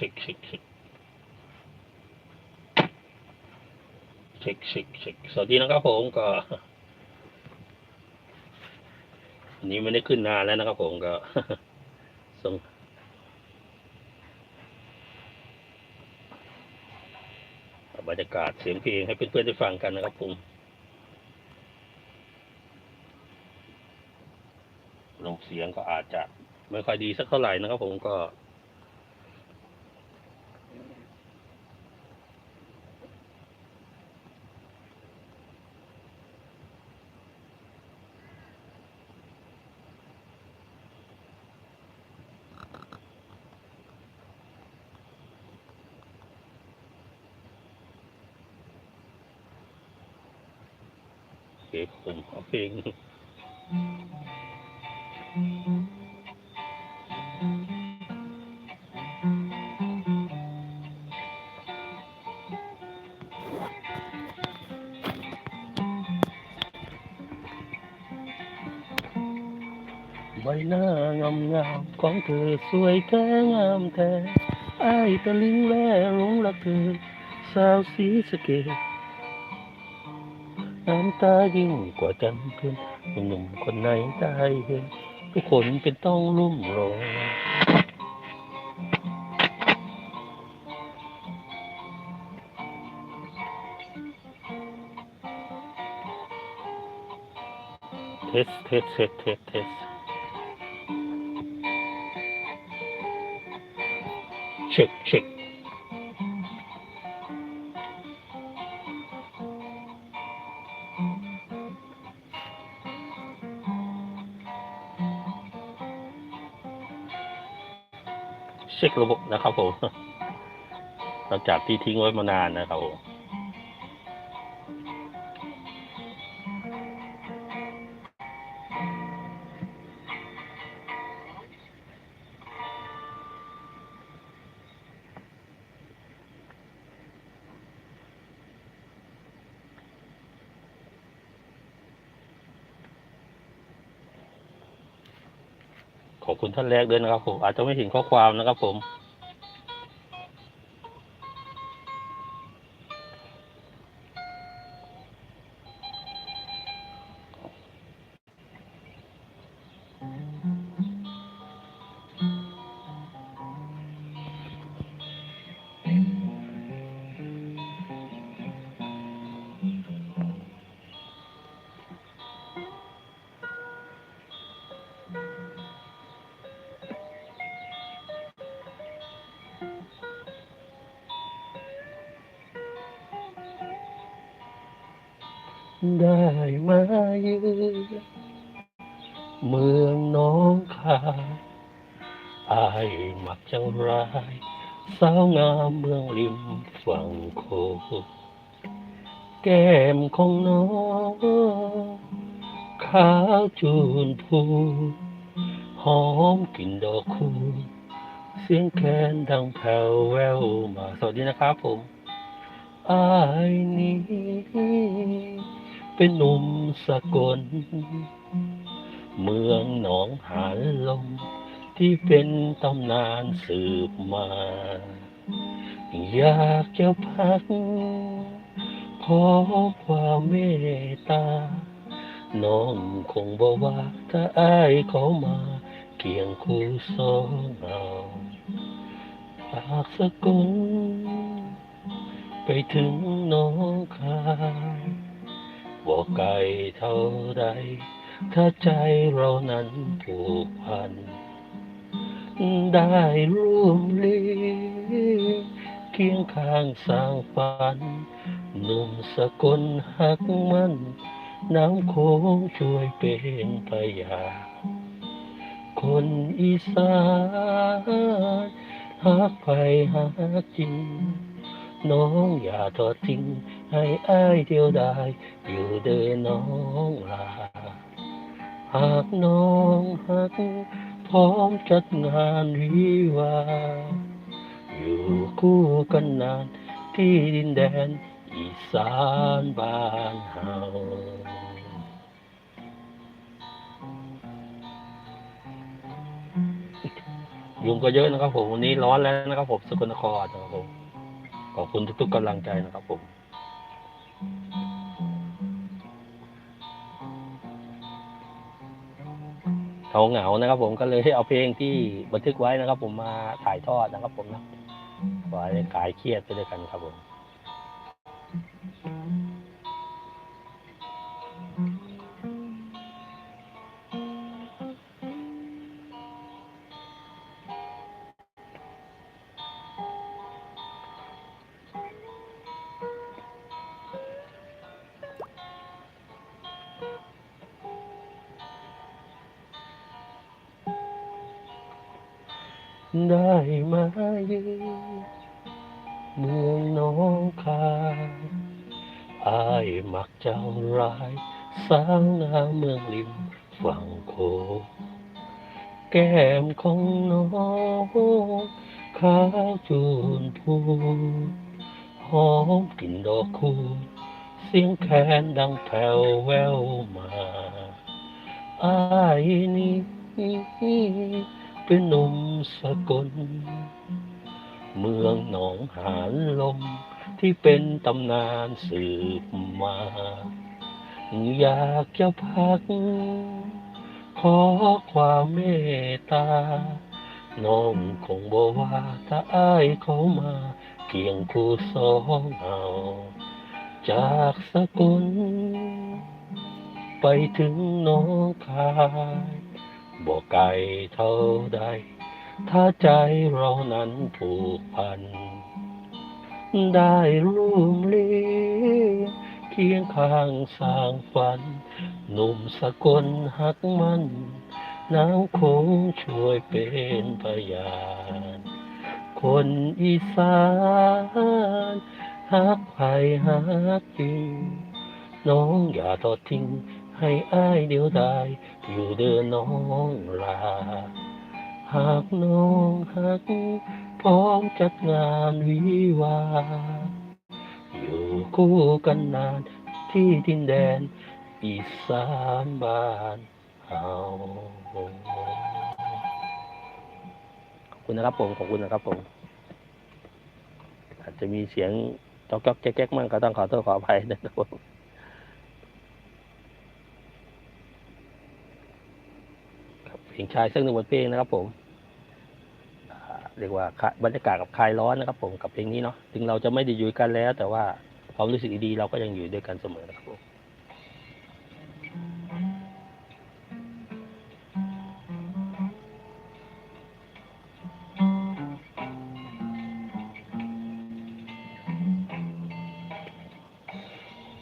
เช็คเช็คเช็คเช็คเช็คเช็คสวัสดีนะครับผมก็อันนี้ไม่ได้ขึ้นนานแล้วนะครับผมก็ส่งบรรยากาศเสียงเพลงให้เพื่อนๆได้ฟังกันนะครับผมลงเสียงก็อาจจะไม่ค่อยดีสักเท่าไหร่นะครับผมก็ โอเคผมเอาเพลงใบหน้างามงามๆของเธอสวยแท้งามแท้ไอ้ายตะลิงแล่หลงรักเธอสาวสีสะเกตน้ำ ตายิ่งกว่าจันทร์ขึ้นหนุ่มๆคนไหนได้เห็นทุกคนเป็นต้องลุ่มหลงเทสเทสเทสเทสเทสเช็คเช็ค เช็คระบบนะครับผมหลังจากที่ทิ้งไว้มานานนะครับผม ขอบคุณท่านแรกด้วยนะครับผมอาจจะไม่เห็นข้อความนะครับผม ได้มาเยือนเมืองน้องคายอายมักจังไรสาวงามเมืองริมฝั่งโขงแก้มของน้องขาวจูนพูหอมกลิ่นดอกคูเสียงแคนดังแผ่วแววมา สวัสดีนะครับผมอายนี้ เป็นหนุ่มสกล เมืองหนองหานลมที่เป็นตำนานสืบมา อยากจะพัก ขอความเมตตา น้องคงบอกว่าถ้าอายเขามาเคียงคู่สองเราปากสกุลไปถึงน้องคาย บอกไกลเท่าไร ถ้าใจเรานั้นผูกพัน ได้ร่วมเลี้ยงเคียงข้างสร้างฝัน หนุ่มสกลหักมันน้ำโค้งช่วยเป็นพยานคนอีสานหักไปหักจริง น้องอย่าทอดทิ้ง ให้อ้ายเดียวไดายอยู่เดินน้องลาหากน้องหักพร้อมจัดงานวิวา อยู่คู่กันนานที่ดินแดนอีสานบ้านเฮายุงก็เยอะนะครับผมวันนี้ร้อนแล้วนะครับผมสกลนครนะครับผมขอบคุณทุกๆกำลังใจนะครับผม เขาเหงานะครับ ผมก็เลยเอาเพลงที่บันทึกไว้นะครับ ผมมาถ่ายทอดนะครับ ผมนะไว้ขายเครียดไปด้วยกันครับผม สาวงามเมืองริมฝั่งโขงแก้มของน้องขาจูนพูหอมกลิ่นดอกคูเสียงแคนดังแผ่วแววมาอายนี้เป็นหนุ่มสกล เมืองหนองหานลมที่เป็นตำนานสืบมา อยากจะพัก ขอความเมตตา น้องคงบอกว่าถ้าอ้ายเขามา เพียงคู่สองเอาจากสกลไปถึงน้องคายบอกไกลเท่าใด ถ้าใจเรานั้นผูกพัน ได้ร่วมเลี้ย คียงข้างสร้างฝัน หนุ่มสกลหักมันน้ำคงช่วยเป็นพยาน คนอีสานหักไผ่หักจริง น้องอย่าทอดทิ้งให้อ้ายเดียวดายอยู่เดินน้องลา หากน้องหักพร้อมจัดงานวิวา อยู่คู่กันนาน ที่ดินแดน อีสานบ้านเฮาขอบคุณนะครับผม ขอบคุณนะครับผม อาจจะมีเสียงจอกจอกแจ๊กๆมั่งก็ต้องขอโทษขออภัยนะครับผมเพลงชายซึ่งหนึ่งบทเพลงนะครับผม เรียกว่าบรรยากาศกับคลายร้อนนะครับ ผมกับเพลงนี้เนาะถึงเราจะไม่ได้อยู่กันแล้ว แต่ว่าความรู้สึกดีๆเราก็ยังอยู่ด้วยกันเสมอนะครับผม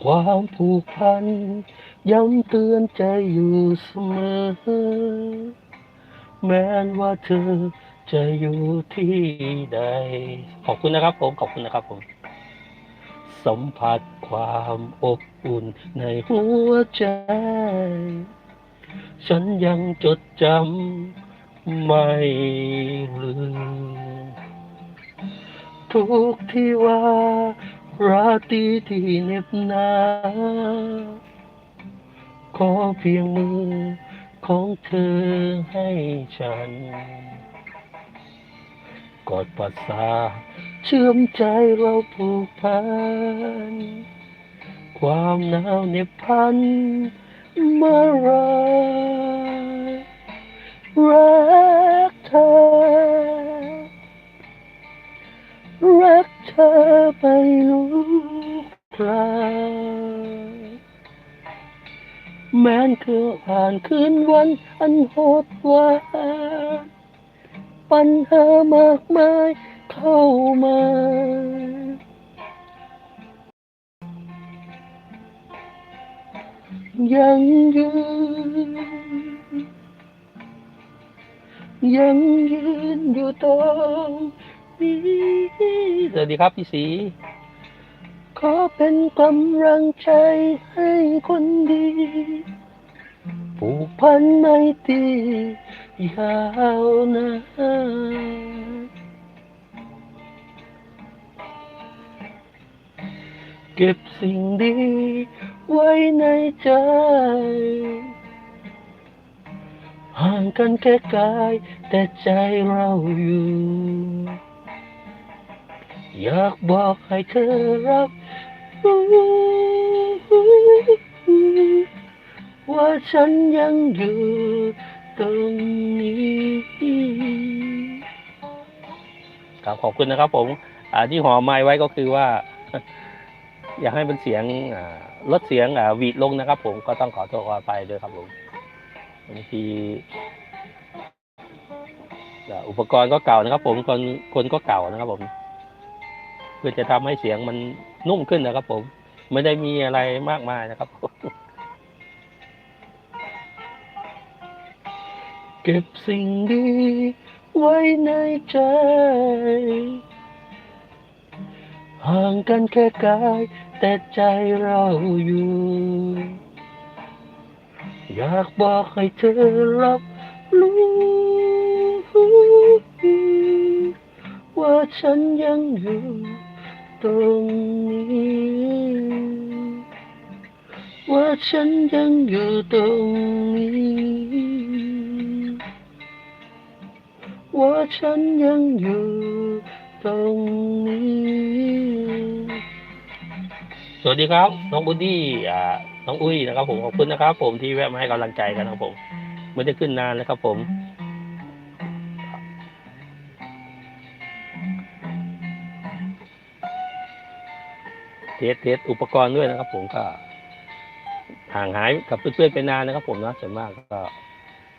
ความผูกพันย้ำเตือนใจอยู่เสมอ แม้นว่าเธอ จะอยู่ที่ใด ขอบคุณนะครับผม ขอบคุณนะครับผม สัมผัสความอบอุ่นในหัวใจ ฉันยังจดจำไม่ลืม ทุกที่ว่า ราตรีที่เหน็บหนาวขอเพียงมือของเธอให้ฉัน กอดประสาเชื่อมใจเราผูกพัน ความหนาวเนบพันเมื่อไรรักเธอ รักเธอไปรู้ใครแม้นเคยผ่านคืนวันอันโหด สีขอเป็นกำลังใจให้คนดีผูกพันในตียาวนานเก็บสิ่งดีไว้ในใจ ห่างกันแค่กายแต่ใจเราอยู่ อยากบอกให้เธอรับรู้ว่าฉันยังอยู่ตรงนี้ครับขอบคุณนะครับ ผมที่หอไม้ไว้ก็คือว่า อยากให้เป็นเสียงลดเสียงหวีดลงนะครับ ผมก็ต้องขอโทษขออภัยด้วยครับผมบางที่อุปกรณ์ก็เก่านะครับ ผมคนคนก็เก่านะครับผม เพื่อจะทำให้เสียงมันนุ่มขึ้นนะครับ ผม ไม่ได้มีอะไรมากมายนะครับเก็บสิ่งดีไว้ในใจห่างกันแค่กาย แต่ใจเราอยู่ อยากบอกให้เธอรับรู้ว่าฉันยังอยู่ ตรงนี้ ว่าฉันยังอยู่ตรงนี้ ว่าฉันยังอยู่ตรงนี้ สวัสดีครับ น้องบุดดี้อ่าน้องอุ้ยนะครับผมขอบคุณนะครับ ผมที่แวะมาให้กำลังใจกันนะครับผมไม่ได้ขึ้นนานแล้วครับผม เทสเทสอุปกรณ์ด้วยนะครับ ผมก็ห่างหายกับเพื่อนๆไปนานนะครับ ผมนะส่วนมากก็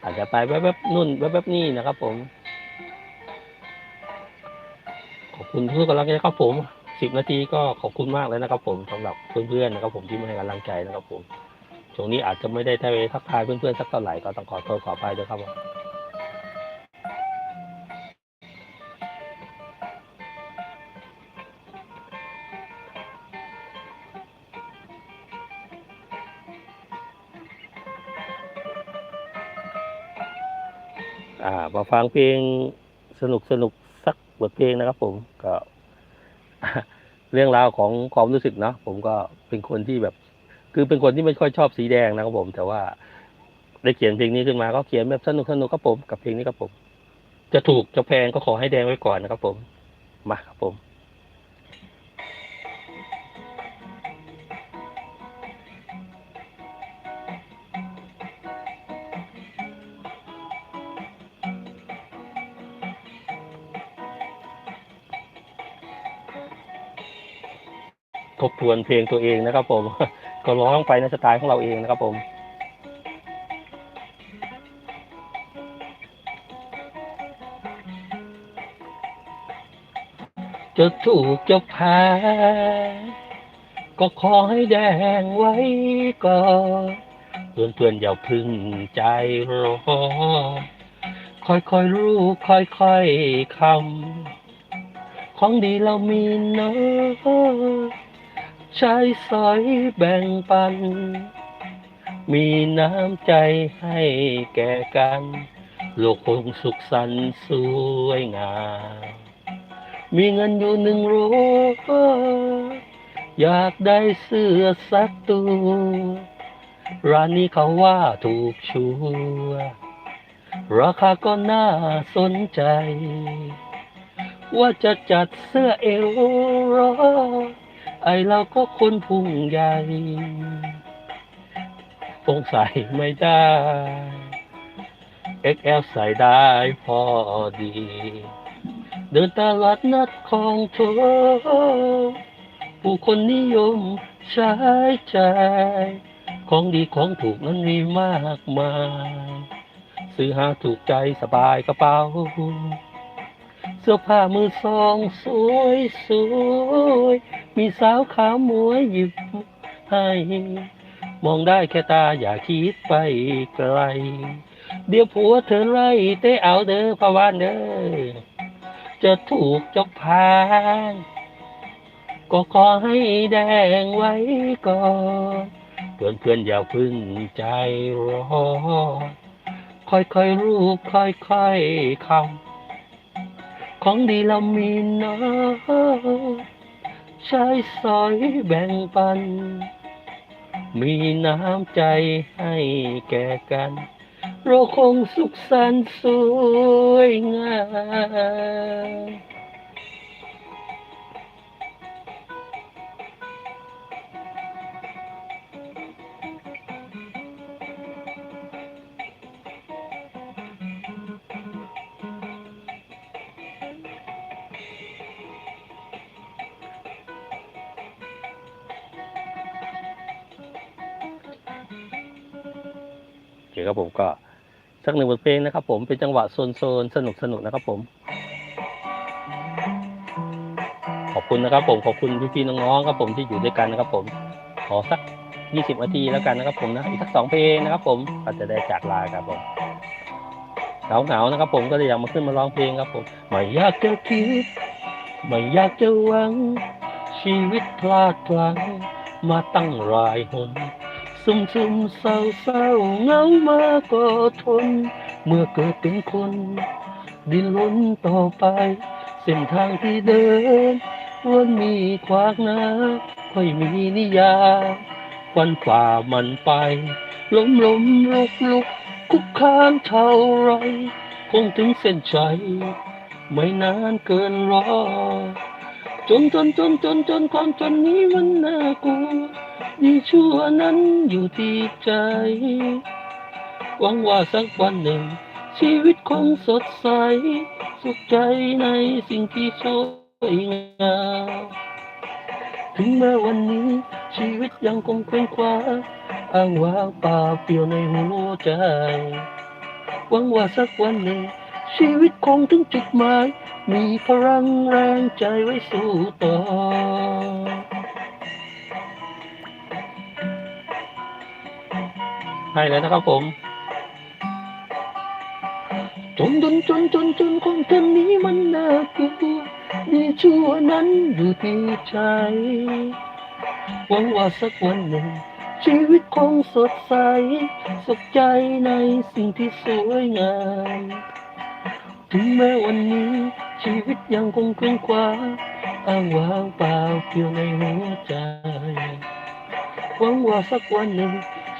อาจจะไปแวบๆนู่นแวบๆนี่นะครับ ผม ขอบคุณทุกกำลังใจครับ ผมสิบนาทีก็ขอบคุณมากเลยนะครับ ผมสำหรับเพื่อนๆนะครับ ผมที่มาให้กำลังใจนะครับ ผมช่วงนี้อาจจะไม่ได้ททักทายเพื่อนๆสักเท่าไหร่ก็ต้องขอโทษขออภัยด้วยครับ มาฟังเพลงสนุกสนุกสักบทเพลงนะครับ ผมก็เรื่องราวของความรู้สึกเนาะผมก็เป็นคนที่แบบ คือเป็นคนที่ไม่ค่อยชอบสีแดงนะครับผม แต่ว่าได้เขียนเพลงนี้ขึ้นมาก็เขียนแบบสนุกสนุกครับผมกับเพลงนี้ครับผม จะถูกจะแพงก็ขอให้แดงไว้ก่อนนะครับผมมาครับผม ทบทวนเพลงตัวเองนะครับ ผม ก็ร้องไปในสไตล์ของเราเองนะครับ ผมจะถูกจะแพ้ก็ขอให้แดงไว้ก่อนเพื่อนเพื่อนๆอย่าพึ่งใจรอค่อยๆรู้ค่อยๆคำของดีเรามีน้อ ใช้สอยแบ่งปัน มีน้ำใจให้แก่กัน โลกคงสุขสันต์สวยงาม มีเงินอยู่หนึ่งร้อยอยากได้เสื้อสักตัว ร้านนี้เขาว่าถูกชัวราคาก็น่าสนใจ ว่าจะจัดเสื้อเอวร้อย ไอเราก็คนพุงใหญ่คงใส่ไม่ได้ XL ใส่ได้พอดี เดินตลาดนัดของเธอ ผู้คนนิยมใช้ใจของดีของถูกนั้นมีมากมาย ซื้อหาถูกใจสบายกระเป๋า เสื้อผ้ามือสองสวยสวย มีสาวขาวมวยหยิบให้มองได้แค่ตาอย่าคิดไปไกล เดี๋ยวผัวเธอไล่เตะเอาเด้อพะวานเด้อจะถูกจกพางก็ขอให้แดงไว้ก่อนเพื่อนเพื่อนอย่าพึ่งใจร้อนค่อยรูปค่อยๆคำของดีเรามีน้อย ใช้สอยแบ่งปัน มีน้ำใจให้แก่กัน เราคงสุขสันต์สวยงาม ครับผมก็สักหนึ่งบทเพลงนะครับ ผมเป็นจังหวะโซนโซนสนุกสนุกนะครับ ผม ขอบคุณนะครับ ผมขอบคุณพี่ๆน้องๆครับ ผมที่อยู่ด้วยกันนะครับ ผมขอสักยี่สิบนาทีแล้วกันนะครับ ผมนะอีกสักสองเพลงนะครับ ผมก็จะได้จากลาครับผมเหงาเหงาๆนะครับ ผมก็เลยอยากมาขึ้นมาร้องเพลงครับ ผมไม่อยากจะคิดไม่อยากจะหวัง ชีวิตพลาดพลั้งมาตั้งรายหน ซุ่มซุ่มเศร้าเศร้าเหงามาก็ทน เมื่อเกิดเป็นคน ดินล้นต่อไป เส้นทางที่เดินวนมีขวากน้าค่อยมีนิยามวันฝ่ามันไป ล้มล้มลุกลุกคุกคามเท่าไร คงถึงเส้นชัยไม่นานเกินรอจนจนจนจนจนความจนนี้มันน่ากลัว ดีชั่วนั้นอยู่ที่ใจ หวังว่าสักวันหนึ่ง ชีวิตคงสดใส สุขใจในสิ่งที่สวยงามถึงแม้วันนี้ ชีวิตยังคงเคว้งคว้าอ้างว้างเปล่าเปลี่ยวในหัวใจ หวังว่าสักวันหนึ่ง ชีวิตคงถึงจุดหมาย มีพลังแรงใจไว้สู้ต่อ ให้แล้วนะครับผมจนจนจนจนจนคนคนนี้มันน่ากลัวดีชั่วนั้นอยู่ที่ใจหวังว่าสักวันหนึ่ง ชีวิตคงสดใส สุขใจในสิ่งที่สวยงามถึงแม้วันนี้ชีวิตยังคงเคว้งคว้าอ้างว้างเปล่าเปลี่ยวในหัวใจหวังว่าสักวันหนึ่ง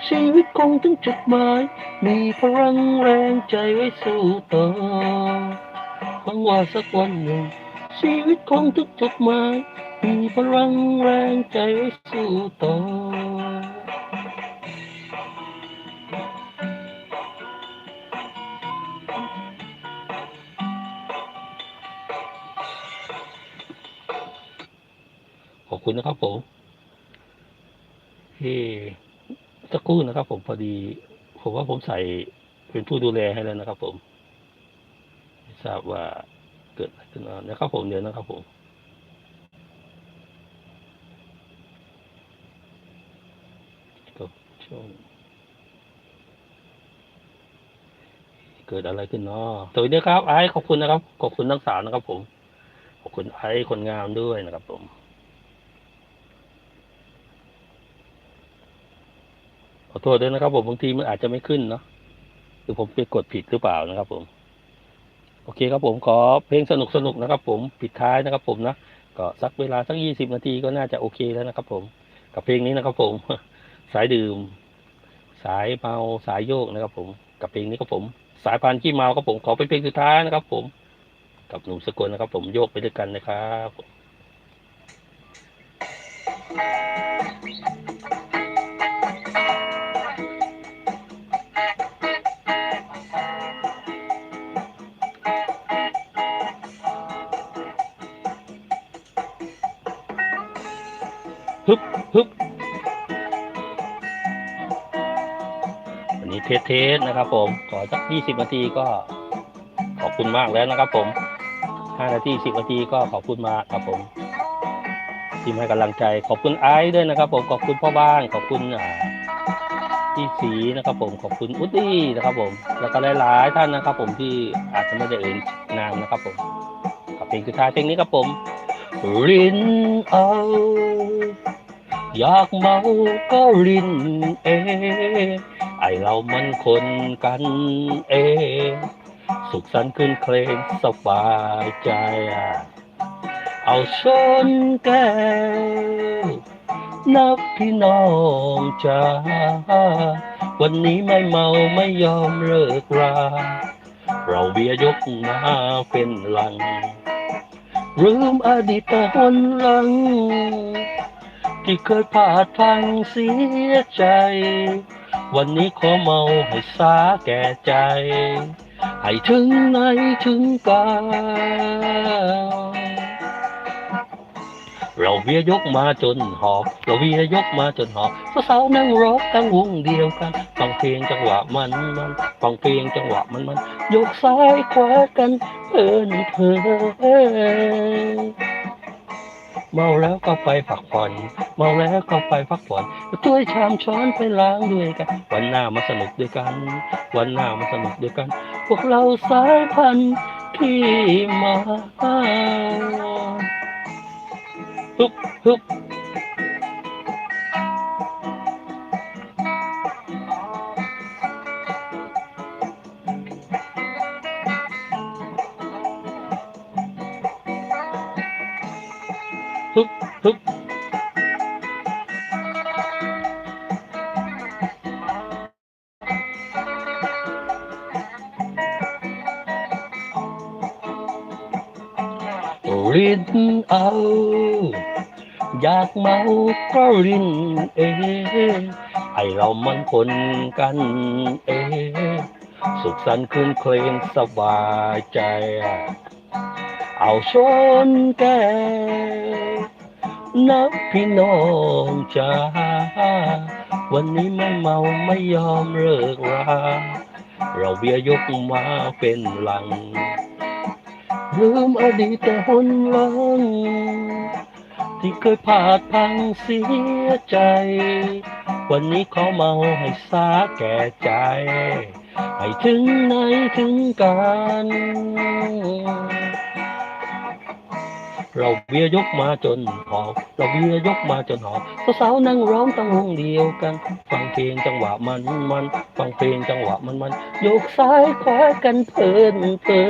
ชีวิตคงถึงจุดหมาย มีพลังแรงใจไว้สู้ต่อหวังว่าสักวันหนึ่งชีวิตคงถึงจุดหมาย มีพลังแรงใจไว้สู้ต่อขอบคุณนะครับผมที่ สักครู่นะครับ ผมพอดี ผมว่าผมใส่เป็นผู้ดูแลให้แล้วนะครับ ผมไม่ทราบว่าเกิดอะไรขึ้นมานะครับ ผมเดี๋ยวนะครับ ผมก็ช่วงเกิดอะไรขึ้นเนาะสวัสดีครับไอซ์ขอบคุณนะครับ ขอบคุณทั้งสามนะครับ ผม ขอบคุณไอซ์คนงามด้วยนะครับ ผม อโทษด้วยนะครับ ผมบางทีมันอาจจะไม่ขึ้นเนาะหรือผมไปกดผิดหรือเปล่านะครับผมโอเคครับผมขอเพลงสนุกสนุกๆนะครับ ผมปิดท้ายนะครับ ผมนะก็สักเวลาสักยี่สิบนาทีก็น่าจะโอเคแล้วนะครับ ผมกับเพลงนี้นะครับ ผมสายดื่ม สายเมาสายโยกนะครับ ผมกับเพลงนี้ครับผม สายพานขี้เมาครับผมขอเป็นเพลงสุดท้ายนะครับ ผมกับหนุ่มสกลนะครับ ผมโยกไปด้วยกันนะครับ ฮึบฮึบวันนี้เทสเทสนะครับผมขอสักยี่สิบนาทีก็ขอบคุณมากแล้วนะครับผมห้านาทีสิบนาทีก็ขอบคุณมากครับผมที่มให้กำลังใจ ขอบคุณไอซ์ด้วยนะครับ ผมขอบคุณพ่อบ้านขอบคุณอ่าพี่สีนะครับ ผมขอบคุณอุดดี้นะครับ ผม แล้วก็หลายๆท่านนะครับ ผมที่อาจจะไม่ได้เอ่ยนามนะครับ ผมกับเพลงสุดท้ายเพลงนี้ครับผมรินเอา อยากเมาก็รินเองไอเรามันคนกันเองสุขสันต์ขึ้นเคลงสบายใจ เอาชนแก้วนับพี่น้องจ้าวันนี้ไม่เมาไม่ยอมเลิกราเราเบียยกมาเป็นหลัง ลืมอดีตหนหลัง ที่เคยพลาดพลังเสียใจ วันนี้ขอเมาให้สาแก่ใจ ให้ถึงไหนถึงกันเราเบียยกมาจนหอบเราเบียยกมาจนหอบสาวๆนั่งร้องตั้งวงเดียวกันฟังเพลงจังหวะมันมันฟังเพลงจังหวะมันมันยกซ้ายขวากันเพลินเพลิน เมาแล้วก็ไปพักผ่อนเมาแล้วก็ไปพักผ่อนถ้วยชามช้อนไปล้างด้วยกัน วันหน้ามาสนุกด้วยกัน วันหน้ามาสนุกด้วยกัน พวกเราสายพันธุ์ที่มาฮึบฮึบฮึบ เอา อยากเมาก็รินเองให้เรามันคนกันเองสุขสันต์คืนเคลงสบายใจ เอาชนแกนับพี่น้องจ้าวันนี้ไม่เมาไม่ยอมเลิกราเราเบียยกมาเป็นหลัง ลืมอดีตแต่หนหลังที่เคยพาดพังเสียใจ วันนี้ขอเมาให้สาแก่ใจ ให้ถึงไหนถึงกัน เราเบียยกมาจนหอบเราเบียยกมาจนหอบสาวๆนั่งร้องตั้งวงเดียวกัน ฟังเพลงจังหวะมันมัน ฟังเพลงจังหวะมันมันยกซ้ายขวากันเพลินเพลิ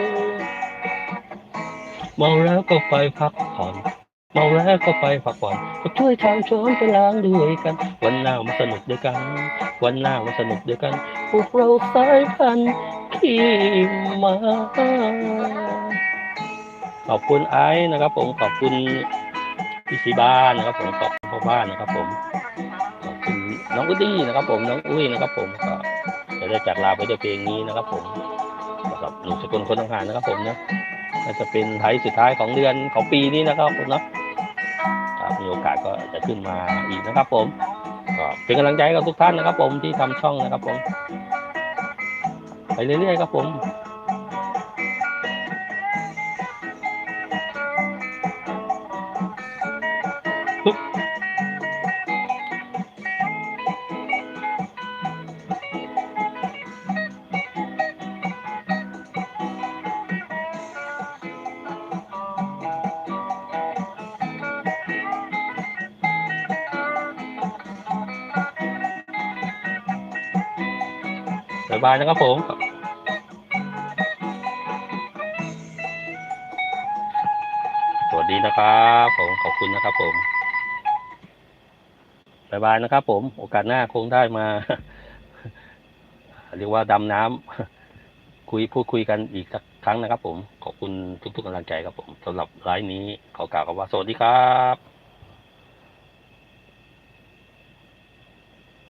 นเมาแล้วก็ไปพักผ่อนเมาแล้วก็ไปพักผ่อนก็ช่วยทางช้อนไปล้างด้วยกัน วันหน้ามาสนุกด้วยกัน วันหน้ามาสนุกด้วยกันพวกเราสายพันธุ์ขี่มา ขอบคุณไอซ์นะครับ ผมขอบคุณพี่สีบ้านนะครับ ผมขอบคุณพ่อบ้านนะครับ ผมขอบคุณน้องอุ้ดี้นะครับ ผมน้องอุ้ยนะครับ ผมก็จะได้จากลาไปด้วยเพลงนี้นะครับ ผมสำหรับหนุ่มสกุลคนทางหารนะครับ ผมนะก็จะเป็นไทยสุดท้ายของเดือนของปีนี้นะครับผมเนาะมีโอกาสก็จะขึ้นมาอีกนะครับ ผมก็เป็นกำลังใจกับทุกท่านนะครับ ผมที่ทำช่องนะครับ ผม ไปเรื่อยๆครับผมายบายนะครับผมสวัสดีนะครับผมขอบคุณนะครับผมบายบายนะครับ ผม โอกาสหน้าคงได้มา เรียกว่าดำน้ำคุยพูดคุยกันอีกสักครั้งนะครับ ผม ขอบคุณทุกๆกำลังใจครับผมสำหรับไลฟ์นี้ขอกล่าวคำว่าสวัสดีครับ